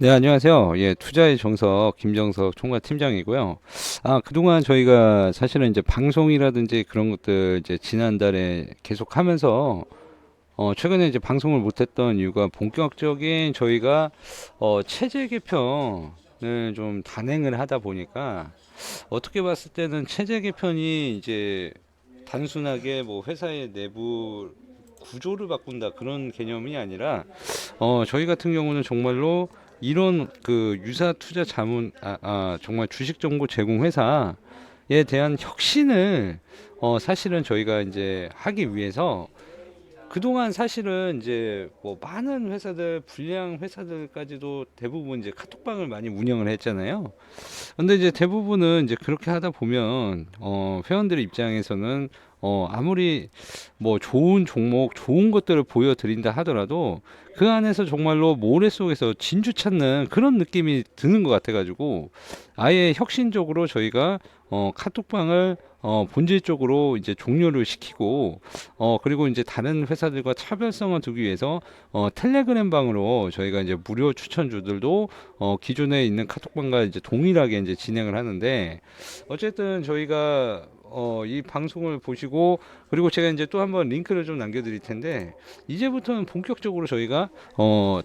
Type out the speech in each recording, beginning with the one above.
네, 안녕하세요. 예, 투자의 정석 김정석 총괄 팀장이고요. 아, 그동안 저희가 사실은 이제 방송이라든지 그런 것들 이제 지난달에 계속 하면서 어, 최근에 이제 방송을 못 했던 이유가 본격적인 저희가 어, 체제 개편을 좀 단행을 하다 보니까 어떻게 봤을 때는 체제 개편이 이제 단순하게 뭐 회사의 내부 구조를 바꾼다 그런 개념이 아니라 어, 저희 같은 경우는 정말로 이런 그 유사 투자 자문 아, 아 정말 주식 정보 제공 회사에 대한 혁신을 어 사실은 저희가 이제 하기 위해서 그동안 사실은 이제 뭐 많은 회사들 불량 회사들까지도 대부분 이제 카톡방을 많이 운영을 했잖아요. 근데 이제 대부분은 이제 그렇게 하다 보면 어 회원들 입장에서는 어 아무리 뭐 좋은 종목, 좋은 것들을 보여드린다 하더라도 그 안에서 정말로 모래 속에서 진주 찾는 그런 느낌이 드는 것 같아가지고 아예 혁신적으로 저희가 어 카톡방을 어 본질적으로 이제 종료를 시키고 어 그리고 이제 다른 회사들과 차별성을 두기 위해서 어 텔레그램 방으로 저희가 이제 무료 추천주들도 어 기존에 있는 카톡방과 이제 동일하게 이제 진행을 하는데 어쨌든 저희가 어, 이 방송을 보시고 그리고 제가 이제 또 한번 링크를 좀 남겨드릴 텐데 이제부터는 본격적으로 저희가 어,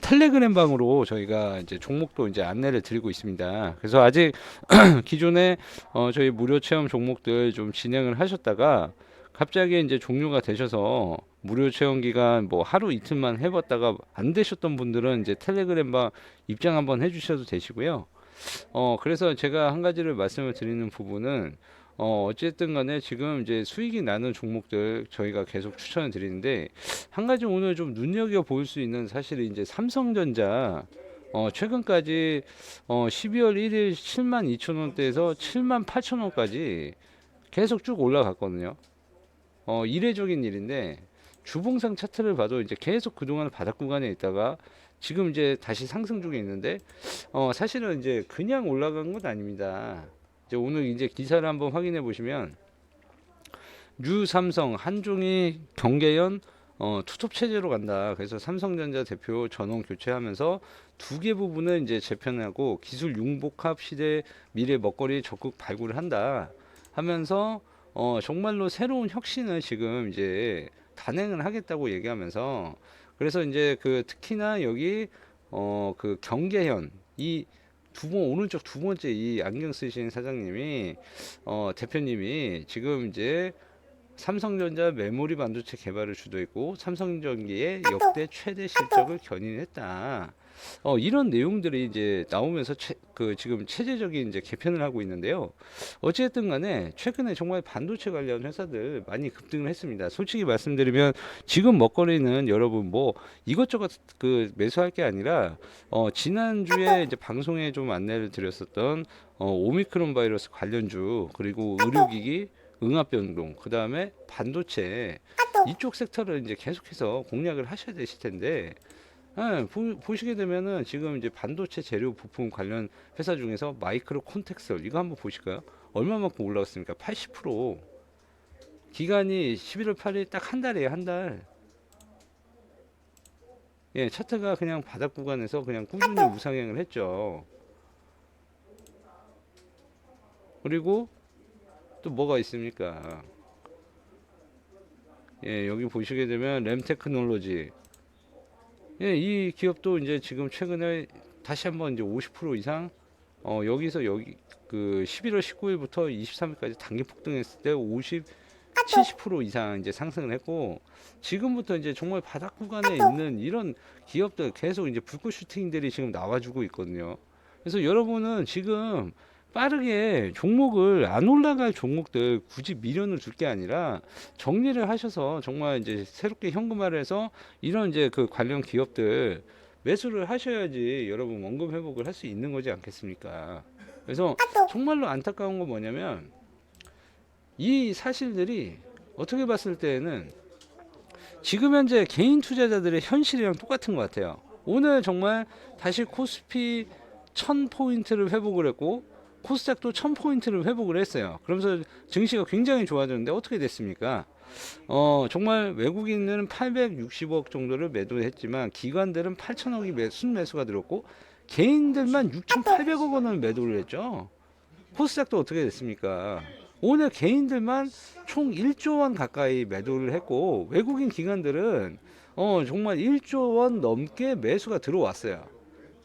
텔레그램 방으로 저희가 이제 종목도 이제 안내를 드리고 있습니다. 그래서 아직 기존에 어, 저희 무료 체험 종목들 좀 진행을 하셨다가 갑자기 이제 종료가 되셔서 무료 체험 기간 뭐 하루 이틀만 해봤다가 안 되셨던 분들은 이제 텔레그램 방 입장 한번 해주셔도 되시고요. 어, 그래서 제가 한 가지를 말씀을 드리는 부분은 어, 어쨌든 간에 지금 이제 수익이 나는 종목들 저희가 계속 추천을 드리는데 한 가지 오늘 좀 눈여겨 볼 수 있는 사실은 이제 삼성전자 어, 최근까지 어, 12월 1일 7만 2천 원대에서 7만 8천 원까지 계속 쭉 올라갔거든요. 어, 이례적인 일인데 주봉상 차트를 봐도 이제 계속 그동안 바닥 구간에 있다가 지금 이제 다시 상승 중에 있는데 어, 사실은 이제 그냥 올라간 건 아닙니다. 이제 오늘 이제 기사를 한번 확인해 보시면 뉴삼성 한종이 경계연 어, 투톱 체제로 간다. 그래서 삼성전자 대표 전원 교체하면서 두 개 부분을 이제 재편하고 기술 융복합 시대 미래 먹거리 적극 발굴을 한다. 하면서 어, 정말로 새로운 혁신을 지금 이제 단행을 하겠다고 얘기하면서 그래서 이제 그 특히나 여기 어, 그 경계현 이 두 번 오른쪽 두 번째 이 안경 쓰신 사장님이 어, 대표님이 지금 이제 삼성전자 메모리 반도체 개발을 주도했고 삼성전기의 역대 최대 실적을 견인했다. 어, 이런 내용들이 이제 나오면서 채, 그 지금 체제적인 이제 개편을 하고 있는데요. 어쨌든 간에 최근에 정말 반도체 관련 회사들 많이 급등을 했습니다. 솔직히 말씀드리면 지금 먹거리는 여러분 뭐 이것저것 그 매수할 게 아니라 어, 지난주에 이제 방송에 좀 안내를 드렸었던 어, 오미크론 바이러스 관련주 그리고 의료기기 응압 변동, 그 다음에 반도체 이쪽 섹터를 이제 계속해서 공략을 하셔야 되실 텐데 예, 보, 시게 되면은 지금 이제 반도체 재료 부품 관련 회사 중에서 마이크로 콘텍설 이거 한번 보실까요? 얼마만큼 올라갔습니까? 80% 기간이 11월 8일 딱 한 달이에요, 한 달. 예, 차트가 그냥 바닥 구간에서 그냥 꾸준히 우상향을 했죠. 그리고 또 뭐가 있습니까? 예, 여기 보시게 되면 램 테크놀로지 예, 이 기업도 이제 지금 최근에 다시 한번 이제 50% 이상 어, 여기서 여기 그 11월 19일부터 23일까지 단기 폭등했을 때 50, 70% 이상 이제 상승을 했고 지금부터 이제 정말 바닥 구간에 있는 이런 기업들 계속 이제 불꽃 슈팅들이 지금 나와주고 있거든요. 그래서 여러분은 지금 빠르게 종목을 안 올라갈 종목들 굳이 미련을 줄 게 아니라 정리를 하셔서 정말 이제 새롭게 현금화를 해서 이런 이제 그 관련 기업들 매수를 하셔야지 여러분 원금 회복을 할 수 있는 거지 않겠습니까? 그래서 정말로 안타까운 건 뭐냐면 이 사실들이 어떻게 봤을 때는 지금 현재 개인 투자자들의 현실이랑 똑같은 것 같아요. 오늘 정말 다시 코스피 1000포인트를 회복을 했고 코스닥도 1000포인트를 회복을 했어요. 그러면서 증시가 굉장히 좋아졌는데 어떻게 됐습니까? 어, 정말 외국인들은 860억 정도를 매도했지만 기관들은 8천억이 매, 순매수가 들었고 개인들만 6,800억 원을 매도를 했죠. 코스닥도 어떻게 됐습니까? 오늘 개인들만 총 1조 원 가까이 매도를 했고 외국인 기관들은 어, 정말 1조 원 넘게 매수가 들어왔어요.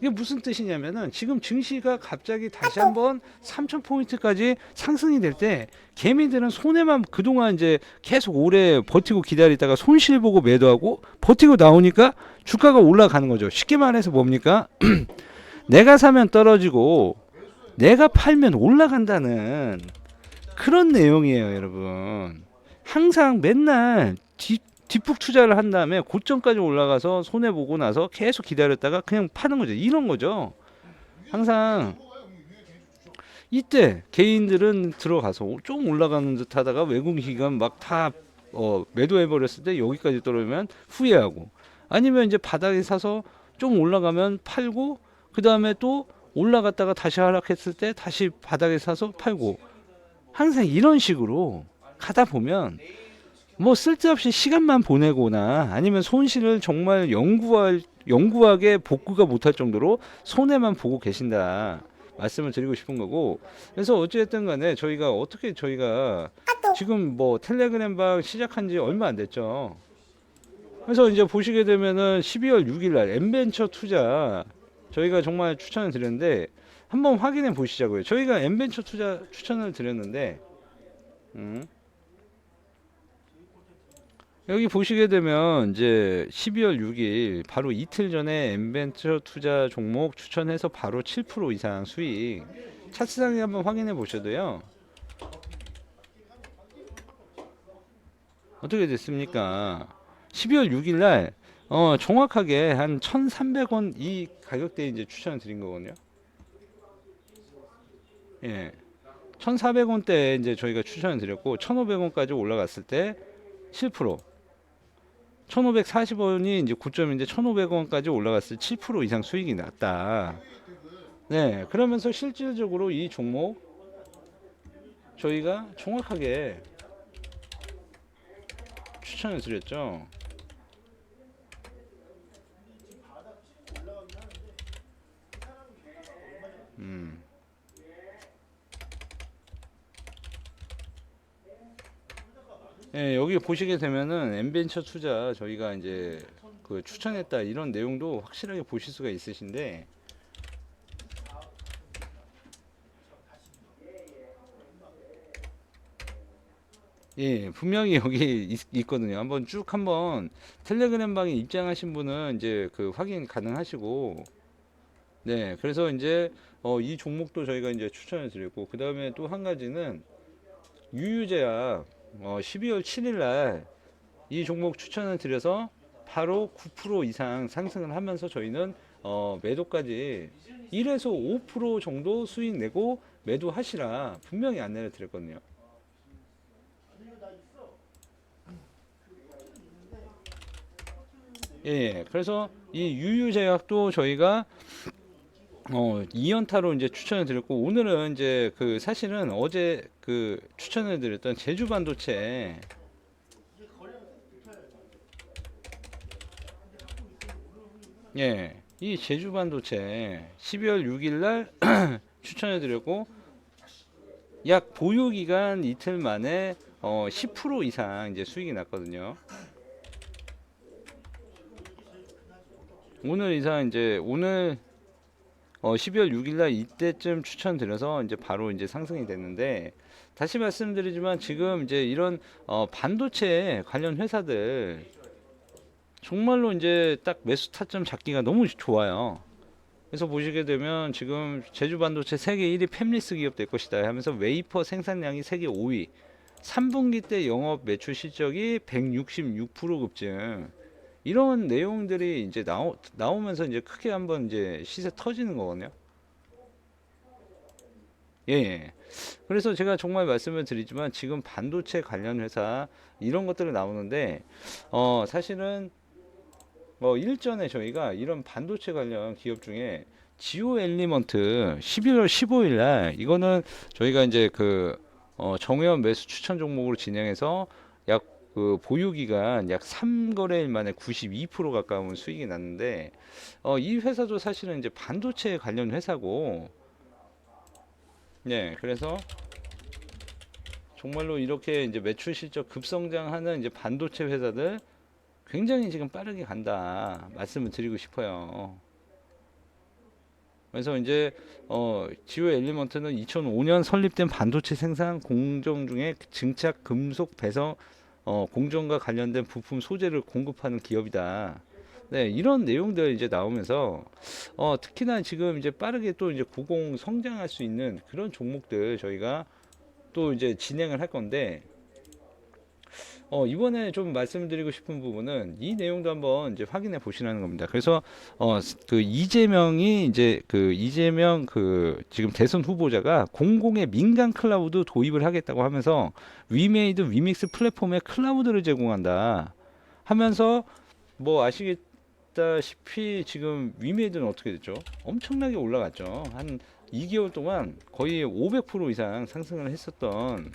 이게 무슨 뜻이냐면은 지금 증시가 갑자기 다시 한번 3,000포인트까지 상승이 될 때 개미들은 손해만 그동안 이제 계속 오래 버티고 기다리다가 손실 보고 매도하고 버티고 나오니까 주가가 올라가는 거죠. 쉽게 말해서 뭡니까? 내가 사면 떨어지고 내가 팔면 올라간다는 그런 내용이에요, 여러분. 항상 맨날 뒷, 뒷북 투자를 한 다음에 고점까지 올라가서 손해 보고 나서 계속 기다렸다가 그냥 파는 거죠. 이런 거죠. 항상 이때 개인들은 들어가서 좀 올라가는 듯 하다가 외국 기관 막다 어, 매도해 버렸을 때 여기까지 떨어지면 후회하고 아니면 이제 바닥에 사서 좀 올라가면 팔고 그 다음에 또 올라갔다가 다시 하락했을 때 다시 바닥에 사서 팔고 항상 이런 식으로 가다 보면 뭐 쓸데없이 시간만 보내거나 아니면 손실을 정말 영구할 영구하게 복구가 못할 정도로 손해만 보고 계신다 말씀을 드리고 싶은 거고 그래서 어찌됐든 간에 저희가 어떻게 저희가 지금 뭐 텔레그램 방 시작한 지 얼마 안 됐죠 그래서 이제 보시게 되면은 12월 6일 날 엠벤처 투자 저희가 정말 추천을 드렸는데 한번 확인해 보시자고요 저희가 엠벤처 투자 추천을 드렸는데 음. 여기 보시게 되면 이제 12월 6일 바로 이틀 전에 엠벤처 투자 종목 추천해서 바로 7% 이상 수익 차트상에 한번 확인해 보셔도요. 어떻게 됐습니까? 12월 6일 날 어, 정확하게 한 1,300원 이 가격대에 이제 추천을 드린 거거든요. 예. 1,400원대에 이제 저희가 추천을 드렸고 1,500원까지 올라갔을 때 7% 1,540원이 이제 고점인데 1,500원까지 올라갔을 7% 이상 수익이 났다. 네, 그러면서 실질적으로 이 종목 저희가 정확하게 추천을 드렸죠. 음. 예, 여기 보시게 되면은 엠벤처 투자 저희가 이제 그 추천했다 이런 내용도 확실하게 보실 수가 있으신데. 예, 분명히 여기 있, 있거든요. 한번 쭉 한번 텔레그램 방에 입장하신 분은 이제 그 확인 가능하시고. 네, 그래서 이제 어, 이 종목도 저희가 이제 추천을 드렸고 그 다음에 또 한 가지는 유유제약 어, 12월 7일 날 이 종목 추천을 드려서 바로 9% 이상 상승을 하면서 저희는 어, 매도까지 1에서 5% 정도 수익 내고 매도하시라 분명히 안내를 드렸거든요. 예, 예. 그래서 이 유유제약도 저희가 어, 2연타로 이제 추천을 드렸고 오늘은 이제 그 사실은 어제 그 추천을 드렸던 제주 반도체 예, 이 제주 반도체 12월 6일 날 추천을 드렸고 약 보유 기간 이틀 만에 어, 10% 이상 이제 수익이 났거든요. 오늘 이상 이제 오늘 어, 12월 6일 날 이때쯤 추천드려서 이제 바로 이제 상승이 됐는데 다시 말씀드리지만 지금 이제 이런 어, 반도체 관련 회사들 정말로 이제 딱 매수 타점 잡기가 너무 좋아요. 그래서 보시게 되면 지금 제주 반도체 세계 1위 팹리스 기업 될 것이다 하면서 웨이퍼 생산량이 세계 5위. 3분기 때 영업 매출 실적이 166% 급증. 이런 내용들이 이제 나오, 나오면서 이제 크게 한번 이제 시세 터지는 거거든요. 예, 예. 그래서 제가 정말 말씀을 드리지만 지금 반도체 관련 회사 이런 것들이 나오는데 어 사실은 뭐 일전에 저희가 이런 반도체 관련 기업 중에 지오 엘리먼트 11월 15일 날 이거는 저희가 이제 그 어, 정회원 매수 추천 종목으로 진행해서 약 그 보유 기간 약 3거래일 만에 92% 가까운 수익이 났는데 어, 이 회사도 사실은 이제 반도체 관련 회사고 네, 그래서 정말로 이렇게 이제 매출 실적 급성장하는 이제 반도체 회사들 굉장히 지금 빠르게 간다 말씀을 드리고 싶어요. 그래서 이제 어, 지오 엘리먼트는 2005년 설립된 반도체 생산 공정 중에 증착 금속 배서 어, 공정과 관련된 부품 소재를 공급하는 기업이다. 네, 이런 내용들 이제 나오면서 어, 특히나 지금 이제 빠르게 또 이제 고공 성장할 수 있는 그런 종목들 저희가 또 이제 진행을 할 건데 어, 이번에 좀 말씀드리고 싶은 부분은 이 내용도 한번 이제 확인해 보시라는 겁니다. 그래서 어, 그 이재명이 이제 그 이재명 그 지금 대선 후보자가 공공의 민간 클라우드 도입을 하겠다고 하면서 위메이드 위믹스 플랫폼에 클라우드를 제공한다 하면서 뭐 아시겠 다시피 지금 위메이드는 어떻게 됐죠? 엄청나게 올라갔죠. 한 2개월 동안 거의 500% 이상 상승을 했었던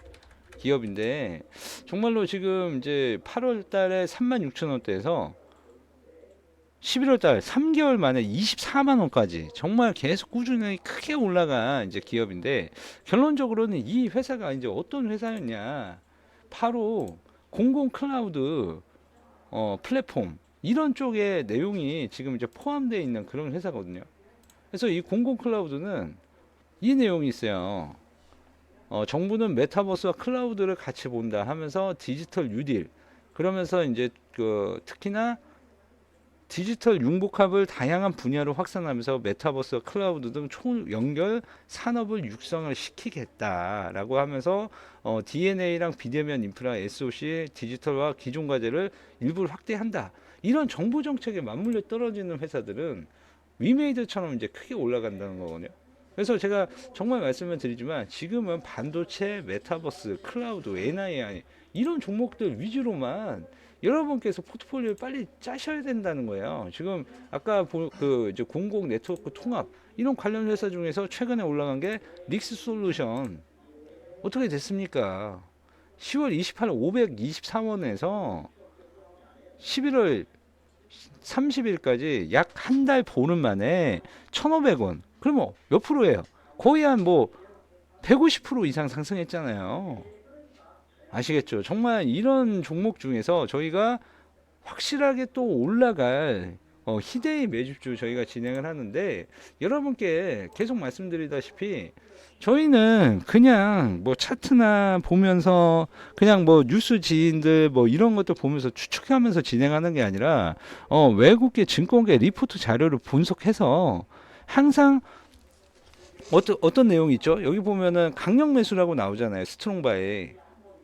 기업인데 정말로 지금 이제 8월 달에 36,000원대에서 11월 달 3개월 만에 24만 원까지 정말 계속 꾸준히 크게 올라간 이제 기업인데 결론적으로는 이 회사가 이제 어떤 회사였냐 바로 공공 클라우드 어, 플랫폼 이런 쪽의 내용이 지금 이제 포함되어 있는 그런 회사거든요. 그래서 이 공공 클라우드는 이 내용이 있어요. 어, 정부는 메타버스와 클라우드를 같이 본다 하면서 디지털 뉴딜 그러면서 이제 그 특히나 디지털 융복합을 다양한 분야로 확산하면서 메타버스와 클라우드 등 초연결 산업을 육성을 시키겠다라고 하면서 어, DNA랑 비대면 인프라 SOC 디지털과 기존 과제를 일부 확대한다. 이런 정부 정책에 맞물려 떨어지는 회사들은 위메이드처럼 이제 크게 올라간다는 거거든요. 그래서 제가 정말 말씀을 드리지만 지금은 반도체, 메타버스, 클라우드, NII 이런 종목들 위주로만 여러분께서 포트폴리오를 빨리 짜셔야 된다는 거예요. 지금 아까 보- 그 이제 공공 네트워크 통합 이런 관련 회사 중에서 최근에 올라간 게 릭스 솔루션 어떻게 됐습니까? 10월 28일 523원에서 11월 30일까지 약 한 달 보름 만에 1,500원. 그러면 몇 프로예요? 거의 한 뭐 150% 이상 상승했잖아요. 아시겠죠? 정말 이런 종목 중에서 저희가 확실하게 또 올라갈 어, 희대의 매집주 저희가 진행을 하는데 여러분께 계속 말씀드리다시피 저희는 그냥 뭐 차트나 보면서 그냥 뭐 뉴스 지인들 뭐 이런 것들 보면서 추측하면서 진행하는 게 아니라 어, 외국계 증권계 리포트 자료를 분석해서 항상 어떤 어떤 내용이 있죠? 여기 보면은 강력 매수라고 나오잖아요. 스트롱바에.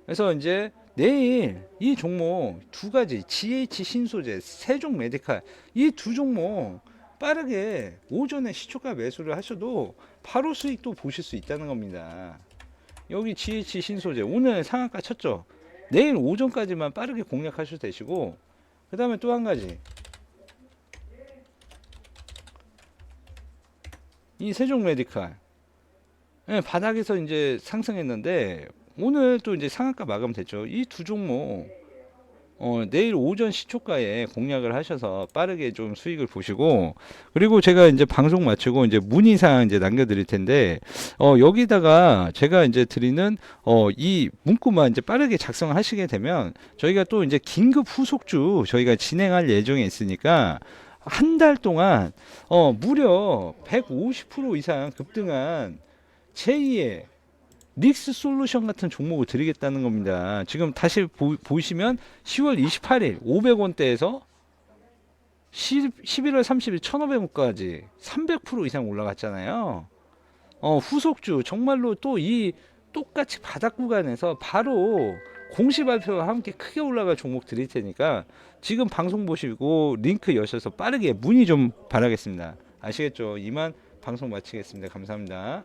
그래서 이제 내일 이 종목 두 가지 GH 신소재, 세종 메디칼 이 두 종목 빠르게 오전에 시초가 매수를 하셔도 바로 수익도 보실 수 있다는 겁니다. 여기 GH 신소재 오늘 상한가 쳤죠. 내일 오전까지만 빠르게 공략하셔도 되시고 그 다음에 또 한 가지 이 세종 메디칼 예, 바닥에서 이제 상승했는데 오늘 또 이제 상한가 마감됐죠. 이 두 종목 어, 내일 오전 시초가에 공략을 하셔서 빠르게 좀 수익을 보시고 그리고 제가 이제 방송 마치고 이제 문의사항 이제 남겨드릴 텐데 어, 여기다가 제가 이제 드리는 어, 이 문구만 이제 빠르게 작성하시게 되면 저희가 또 이제 긴급 후속주 저희가 진행할 예정에 있으니까 한 달 동안 어, 무려 150% 이상 급등한 제2의 닉스 솔루션 같은 종목을 드리겠다는 겁니다. 지금 다시 보, 보시면 10월 28일 500원대에서 11월 30일 1,500원까지 300% 이상 올라갔잖아요. 어, 후속주 정말로 또 이 똑같이 바닥 구간에서 바로 공시 발표와 함께 크게 올라갈 종목 드릴 테니까 지금 방송 보시고 링크 여셔서 빠르게 문의 좀 바라겠습니다. 아시겠죠? 이만 방송 마치겠습니다. 감사합니다.